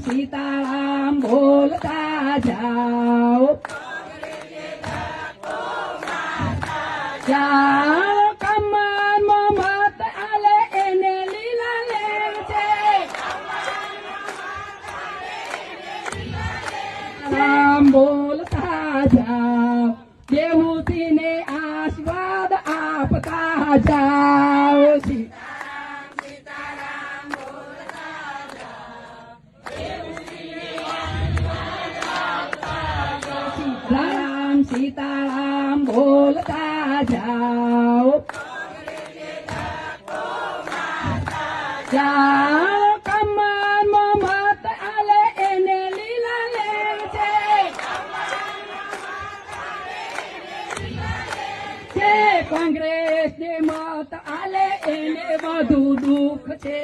सीताराम बोलता जाओ। जाओ कमान मोहम्मद अले एने लीला ले राम बोलता जाओ देवूती ने आशीर्वाद आपका जाओ। सीता સીતારામ બોલતા જાઓ જાઓ કમરમાં મત આલે એને લીલા લે છે કોંગ્રેસ ને મત આલે એને વધુ દુઃખ છે